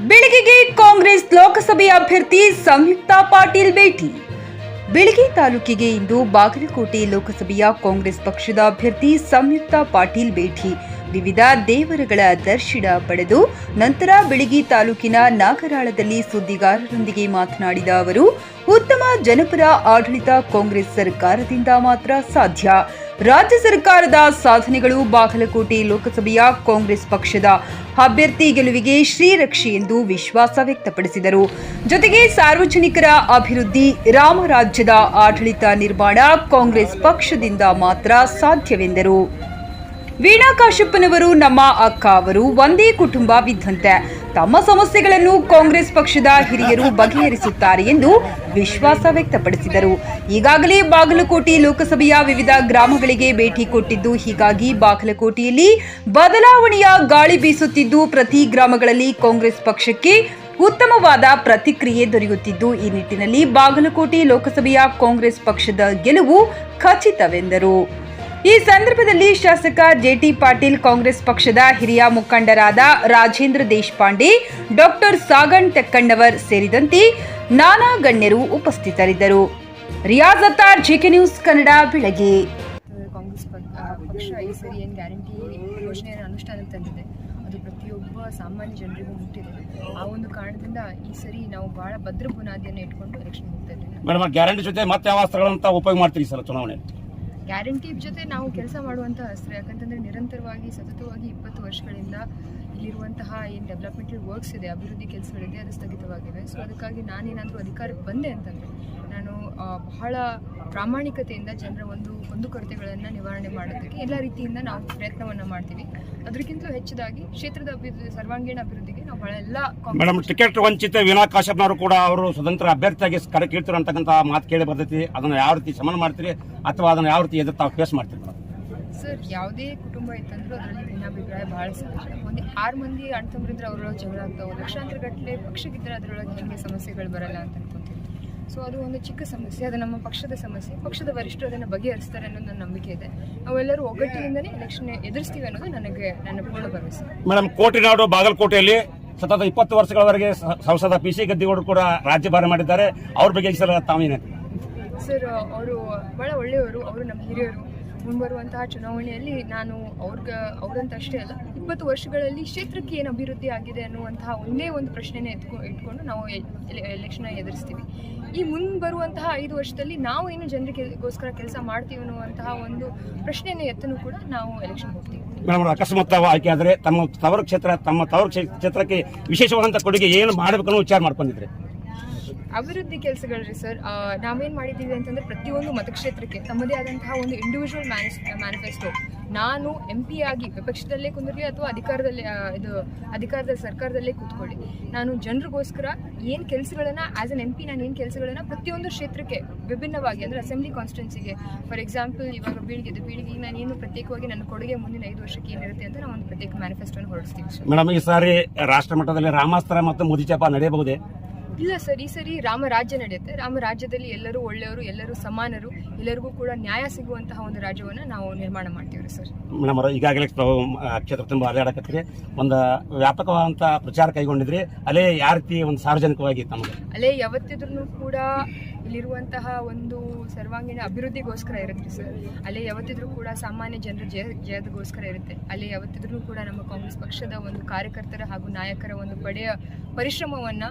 ಬೆಳಗ್ಗೆಗೆ ಕಾಂಗ್ರೆಸ್ ಲೋಕಸಭೆ ಅಭ್ಯರ್ಥಿ ಸಂಯುಕ್ತಾ ಪಾಟೀಲ್ ಭೇಟಿ. ಬೆಳಗ್ಗೆ ತಾಲೂಕಿಗೆ ಇಂದು ಬಾಗಲಕೋಟೆ ಲೋಕಸಭೆಯ ಕಾಂಗ್ರೆಸ್ ಪಕ್ಷದ ಅಭ್ಯರ್ಥಿ ಸಂಯುಕ್ತಾ ಪಾಟೀಲ್ ಭೇಟಿ. ವಿವಿಧ ದೇವರುಗಳ ದರ್ಶನ ಪಡೆದು ನಂತರ ಬೆಳಗಿ ತಾಲೂಕಿನ ನಾಗರಾಳದಲ್ಲಿ ಸುದ್ದಿಗಾರರೊಂದಿಗೆ ಮಾತನಾಡಿದ ಅವರು, ಉತ್ತಮ ಜನಪರ ಆಡಳಿತ ಕಾಂಗ್ರೆಸ್ ಸರ್ಕಾರದಿಂದ ಮಾತ್ರ ಸಾಧ್ಯ. ರಾಜ್ಯ ಸರ್ಕಾರದ ಸಾಧನೆಗಳು ಬಾಗಲಕೋಟೆ ಲೋಕಸಭೆಯ ಕಾಂಗ್ರೆಸ್ ಪಕ್ಷದ ಅಭ್ಯರ್ಥಿ ಗೆಲುವಿಗೆ ಶ್ರೀರಕ್ಷೆ ಎಂದು ವಿಶ್ವಾಸ ವ್ಯಕ್ತಪಡಿಸಿದರು. ಜೊತೆಗೆ ಸಾರ್ವಜನಿಕರ ಅಭಿವೃದ್ಧಿ ರಾಮರಾಜ್ಯದ ಆಡಳಿತ ನಿರ್ಮಾಣ ಕಾಂಗ್ರೆಸ್ ಪಕ್ಷದಿಂದ ಮಾತ್ರ ಸಾಧ್ಯವೆಂದರು. ವೀಣಾ ಕಾಶಪ್ಪನವರು ನಮ್ಮ ಅಕ್ಕ ಅವರು ಒಂದೇ ಕುಟುಂಬವಿದ್ದಂತೆ ತಮ್ಮ ಸಮಸ್ಯೆಗಳನ್ನು ಕಾಂಗ್ರೆಸ್ ಪಕ್ಷದ ಹಿರಿಯರು ಬಗೆಹರಿಸುತ್ತಾರೆ ಎಂದು ವಿಶ್ವಾಸ ವ್ಯಕ್ತಪಡಿಸಿದರು. ಈಗಾಗಲೇ ಬಾಗಲಕೋಟೆ ಲೋಕಸಭೆಯ ವಿವಿಧ ಗ್ರಾಮಗಳಿಗೆ ಭೇಟಿ ಕೊಟ್ಟಿದ್ದು, ಹೀಗಾಗಿ ಬಾಗಲಕೋಟೆಯಲ್ಲಿ ಬದಲಾವಣೆಯ ಗಾಳಿ ಬೀಸುತ್ತಿದ್ದು, ಪ್ರತಿ ಗ್ರಾಮಗಳಲ್ಲಿ ಕಾಂಗ್ರೆಸ್ ಪಕ್ಷಕ್ಕೆ ಉತ್ತಮವಾದ ಪ್ರತಿಕ್ರಿಯೆ ದೊರೆಯುತ್ತಿದ್ದು, ಈ ನಿಟ್ಟಿನಲ್ಲಿ ಬಾಗಲಕೋಟೆ ಲೋಕಸಭೆಯ ಕಾಂಗ್ರೆಸ್ ಪಕ್ಷದ ಗೆಲುವು ಖಚಿತವೆಂದರು. ಈ ಸಂದರ್ಭದಲ್ಲಿ ಶಾಸಕ ಜೆಟಿ ಪಾಟೀಲ್ ಕಾಂಗ್ರೆಸ್ ಪಕ್ಷದ ಹಿರಿಯ ಮುಖಂಡರಾದ ರಾಜೇಂದ್ರ ದೇಶಪಾಂಡೆ ಡಾಕ್ಟರ್ ಸಾಗಣ್ ತೆಕ್ಕಣ್ಣವರ್ ಸೇರಿದಂತೆ ನಾನಾ ಗಣ್ಯರು ಉಪಸ್ಥಿತರಿದ್ದರು. ರಿಯಾಜ್ ಅತ್ತಾರ್ ಜೆಕೆ ನ್ಯೂಸ್ ಕನ್ನಡ ಬೆಳಗ್ಗೆ. ಕಾಂಗ್ರೆಸ್ ಪಕ್- ಪಕ್ಷ ಈ ಸರಿ ಏನು ಗ್ಯಾರಂಟಿ ಯೋಜನೆಯನ್ನು ಅನುಷ್ಠಾನಕ್ಕೆ ತಂದಿದೆ. ಅದು ಪ್ರತಿಯೊಬ್ಬ ಸಾಮಾನ್ಯ ಜನರಿಗೂ ಮುಟ್ಟಿದೆ. ಆ ಒಂದು ಕಾರಣದಿಂದ ಈ ಸರಿ ನಾವು ಬಹಳ ಭದ್ರ ಬುನಾದಿಯನ್ನು ಇಟ್ಕೊಂಡು ಎಲೆಕ್ಷನ್ ಹೋಗ್ತಾ ಇದ್ದೀವಿ. ಮೇಡಮ್ ಗ್ಯಾರಂಟಿ ಜೊತೆ ಮತ್ತೆ ಯಾವ ಅಸ್ತ್ರಗಳಂತ ಉಪಯೋಗ ಮಾಡ್ತೀರಿ ಸರ್ ಚುನಾವಣೆ ಗ್ಯಾರಂಟಿ ಜೊತೆ ನಾವು ಕೆಲಸ ಮಾಡುವಂಥ ಅಸ್ತ್ರ, ಯಾಕಂತಂದ್ರೆ ನಿರಂತರವಾಗಿ, ಸತತವಾಗಿ ಇಪ್ಪತ್ತು ವರ್ಷಗಳಿಂದ ಇಲ್ಲಿರುವಂತಹ ಏನು ಡೆವಲಪ್ಮೆಂಟಲ್ ವರ್ಕ್ಸ್ ಇದೆ, ಅಭಿವೃದ್ಧಿ ಕೆಲಸಗಳಿದೆ ಅದು ಸ್ಥಗಿತವಾಗಿವೆ. ಸೊ ಅದಕ್ಕಾಗಿ ನಾನೇನಾದರೂ ಅಧಿಕಾರಕ್ಕೆ ಬಂದೆ ಅಂತಂದರೆ ನಾನು ಬಹಳ ಪ್ರಾಮಾಣಿಕತೆಯಿಂದ ಜನರ ಒಂದು ಒಂದು ಕೊರತೆಗಳನ್ನು ನಿವಾರಣೆ ಮಾಡೋದಕ್ಕೆ ಎಲ್ಲ ರೀತಿಯಿಂದ ನಾವು ಪ್ರಯತ್ನವನ್ನು ಮಾಡ್ತೀವಿ. ಅದಕ್ಕಿಂತಲೂ ಹೆಚ್ಚದಾಗಿ ಕ್ಷೇತ್ರದ ಅಭಿವೃದ್ಧಿ ಸರ್ವಾಂಗೀಣ ಅಭಿವೃದ್ಧಿಗೆ ನಾವು ಬಹಳ ಎಲ್ಲ ಮೇಡಮ್ ಟಿಕೆಟ್ ವಂಚಿತ ವಿನಾ ಕಾಶ್ಯಪ್ನವರು ಕೂಡ ಅವರು ಸ್ವತಂತ್ರ ಅಭ್ಯರ್ಥಿಯಾಗಿ ಕರೆ ಕೇಳ್ತಾರೆ ಅಂತಕ್ಕಂಥ ಮಾತು ಕೇಳಿ ಬರ್ತೈತಿ. ಅದನ್ನು ಯಾವ ರೀತಿ ಶಮನ ಮಾಡ್ತೀರಿ ಅಥವಾ ಅದನ್ನು ಯಾವ ರೀತಿ ಎದುರು ತಾವು ಫೇಸ್ ಮಾಡ್ತೀರಿ ಸರ್ ಯಾವುದೇ ಕುಟುಂಬ ಇತ್ತಂದ್ರೂ ಅದರಲ್ಲಿ ಭಿನ್ನಾಭಿಪ್ರಾಯ ಬಹಳ ಸಹಜ. ಒಂದು ಆರು ಮಂದಿ ಅಣ್ಣ ತಮ್ಮರಿದ್ರೆ ಅವರೊಳಗೆ ಜಗಳ ಆಗ್ತಾವೆ. ಲಕ್ಷಾಂತರ ಗಟ್ಟಲೆ ಪಕ್ಷಕ್ಕಿದ್ರೆ ಅದರೊಳಗೆ ಹೆಂಗೆ ಸಮಸ್ಯೆಗಳು ಬರಲ್ಲ ಅಂತ ಸೊ ಅದು ಒಂದು ಚಿಕ್ಕ ಸಮಸ್ಯೆ ಅದು ನಮ್ಮ ಪಕ್ಷದ ಸಮಸ್ಯೆ. ಪಕ್ಷದ ವರಿಷ್ಠರು ಅದನ್ನು ಬಗೆಹರಿಸ್ತಾರೆ ಅನ್ನೋದು ನನ್ನ ನಂಬಿಕೆ ಇದೆ. ನಾವೆಲ್ಲರೂ ಒಗ್ಗಟ್ಟಿನಿಂದಲೇ ಎಲೆಕ್ಷನ್ ಎದುರಿಸ್ತೀವಿ ಅನ್ನೋದು ನನಗೆ ನನ್ನ ಪೂರ್ಣ ಭರವಸೆ. ಮೇಡಮ್ ಕೋಟಿನಾಡು ಬಾಗಲಕೋಟೆಯಲ್ಲಿ ಸತತ ಇಪ್ಪತ್ತು ವರ್ಷಗಳವರೆಗೆ ಸಂಸದ ಪಿ ಸಿ ಗದ್ದಿಗೌಡರು ಕೂಡ ರಾಜ್ಯಭಾರ ಮಾಡಿದ್ದಾರೆ. ಅವ್ರ ಬಗ್ಗೆ ಸಲ ತಾವೇನು ಸರ್ ಅವರು ಬಹಳ ಒಳ್ಳೆಯವರು ಅವರು ನಮ್ಮ ಹಿರಿಯರು. ಮುಂಬರುವಂತಹ ಚುನಾವಣೆಯಲ್ಲಿ ನಾನು ಅವ್ರಿಗ, ಅವ್ರಂತಷ್ಟೇ ಅಲ್ಲ, ಇಪ್ಪತ್ತು ವರ್ಷಗಳಲ್ಲಿ ಕ್ಷೇತ್ರಕ್ಕೆ ಏನು ಅಭಿವೃದ್ಧಿ ಆಗಿದೆ ಅನ್ನುವಂತಹ ಒಂದೇ ಒಂದು ಪ್ರಶ್ನೆನೇ ಎತ್ಕೊ, ಇಟ್ಕೊಂಡು ನಾವು ಎಲೆಕ್ಷನ್ ಎದುರಿಸ್ತೀವಿ. ಈ ಮುಂಬರುವಂತಹ ಐದು ವರ್ಷದಲ್ಲಿ ನಾವು ಏನು ಜನರಿಗೋಸ್ಕರ ಕೆಲಸ ಮಾಡ್ತೀವಿ ಅನ್ನುವಂತಹ ಒಂದು ಪ್ರಶ್ನೆಯನ್ನು ಎತ್ತನು ಕೂಡ ನಾವು ಎಲೆಕ್ಷನ್ ಹೋಗ್ತೀವಿ. ಮೇಡಮ್ ಅಕಸ್ಮಾತ್ ಆಯ್ಕೆ ಆದರೆ ತಮ್ಮ ತವರು ಕ್ಷೇತ್ರ, ತಮ್ಮ ತವರು ಕ್ಷೇತ್ರಕ್ಕೆ ವಿಶೇಷವಾದಂಥ ಕೊಡುಗೆ ಏನು ಮಾಡಬೇಕು ಅನ್ನೋ ವಿಚಾರ ಮಾಡ್ಕೊಂಡಿದ್ರಿ? ಅಭಿವೃದ್ಧಿ ಕೆಲಸಗಳ್ರಿ ಸರ್ ನಾವೇನು ಮಾಡಿದ್ದೀವಿ ಅಂತಂದ್ರೆ ಪ್ರತಿಯೊಂದು ಮತಕ್ಷೇತ್ರಕ್ಕೆ ತಮ್ಮದೇ ಆದಂತಹ ಒಂದು ಇಂಡಿವಿಜುವಲ್ ಮ್ಯಾನಿಫೆಸ್ಟೋ ನಾನು ಎಂ ಪಿ ಆಗಿ ವಿಪಕ್ಷದಲ್ಲೇ ಕುಂದಿರಲಿ ಅಥವಾ ಅಧಿಕಾರದಲ್ಲೇ ಇದು ಅಧಿಕಾರದ ಸರ್ಕಾರದಲ್ಲೇ ಕೂತ್ಕೊಳ್ಳಿ. ನಾನು ಜನರಿಗೋಸ್ಕರ ಏನು ಕೆಲಸಗಳನ್ನ ಆ್ಯಸ್ ಎನ್ ಎಂ ಪಿ ನಾನು ಏನು ಕೆಲಸಗಳನ್ನ ಪ್ರತಿಯೊಂದು ಕ್ಷೇತ್ರಕ್ಕೆ ವಿಭಿನ್ನವಾಗಿ ಅಂದರೆ ಅಸೆಂಬ್ಲಿ ಕಾನ್ಸ್ಟಿಟ್ಯೂನ್ಸಿಗೆ ಫಾರ್ ಎಕ್ಸಾಂಪಲ್ ಇವಾಗ ಬೀಳಿಗೆ ಬೀಳಿಗೆ, ನಾನು ಏನು ಪ್ರತ್ಯೇಕವಾಗಿ ನನ್ನ ಕೊಡುಗೆ ಮುಂದಿನ ಐದು ವರ್ಷಕ್ಕೆ ಏನಿರುತ್ತೆ ಅಂತ ನಾವು ಒಂದು ಪ್ರತ್ಯೇಕ ಮ್ಯಾನಿಫೆಸ್ಟೋನ ಹೊರಡಿಸ್ತೀವಿ ಮೇಡಮ್, ಈ ಸಾರಿ ರಾಷ್ಟ್ರ ಮಟ್ಟದಲ್ಲಿ ರಾಮಾಸ್ತ್ರ ಮತ್ತು ಮೋದಿ ನಡೆಯಬಹುದೇ? ಇಲ್ಲ ಸರ್ ಈ ಸರಿ ರಾಮರಾಜ್ಯ ನಡೆಯುತ್ತೆ. ರಾಮರಾಜ್ಯದಲ್ಲಿ ಎಲ್ಲರೂ ಒಳ್ಳೆಯವರು ಎಲ್ಲರೂ ಸಮಾನರು ಎಲ್ಲರಿಗೂ ಕೂಡ ನ್ಯಾಯ ಸಿಗುವಂತಹ ಒಂದು ರಾಜ್ಯವನ್ನು ನಾವು ನಿರ್ಮಾಣ ಮಾಡ್ತೀವಿ ಸರ್. ಮೇಡಮ್ ಅವರು ಈಗಾಗಲೇ ಕ್ಷೇತ್ರ ತುಂಬ ಅಲೆಯಾಡಕತ್ತೀರಿ ಒಂದು ವ್ಯಾಪಕವಾದಂಥ ಪ್ರಚಾರ ಕೈಗೊಂಡಿದ್ರಿ ಅಲ್ಲೇ ಯಾವ ರೀತಿ ಒಂದು ಸಾರ್ವಜನಿಕವಾಗಿ ತಮಗೆ? ಅಲ್ಲೇ ಯಾವತ್ತಿದ್ರೂ ಕೂಡ ಇಲ್ಲಿರುವಂತಹ ಒಂದು ಸರ್ವಾಂಗೀಣ ಅಭಿವೃದ್ಧಿಗೋಸ್ಕರ ಇರುತ್ತೆ ಸರ್. ಅಲ್ಲೇ ಯಾವತ್ತಿದ್ರೂ ಕೂಡ ಸಾಮಾನ್ಯ ಜನರ ಜಯ ಜಯದಗೋಸ್ಕರ ಇರುತ್ತೆ. ಅಲ್ಲೇ ಯಾವತ್ತಿದ್ರೂ ಕೂಡ ನಮ್ಮ ಕಾಂಗ್ರೆಸ್ ಪಕ್ಷದ ಒಂದು ಕಾರ್ಯಕರ್ತರ ಹಾಗೂ ನಾಯಕರ ಒಂದು ಪಡೆಯ ಪರಿಶ್ರಮವನ್ನು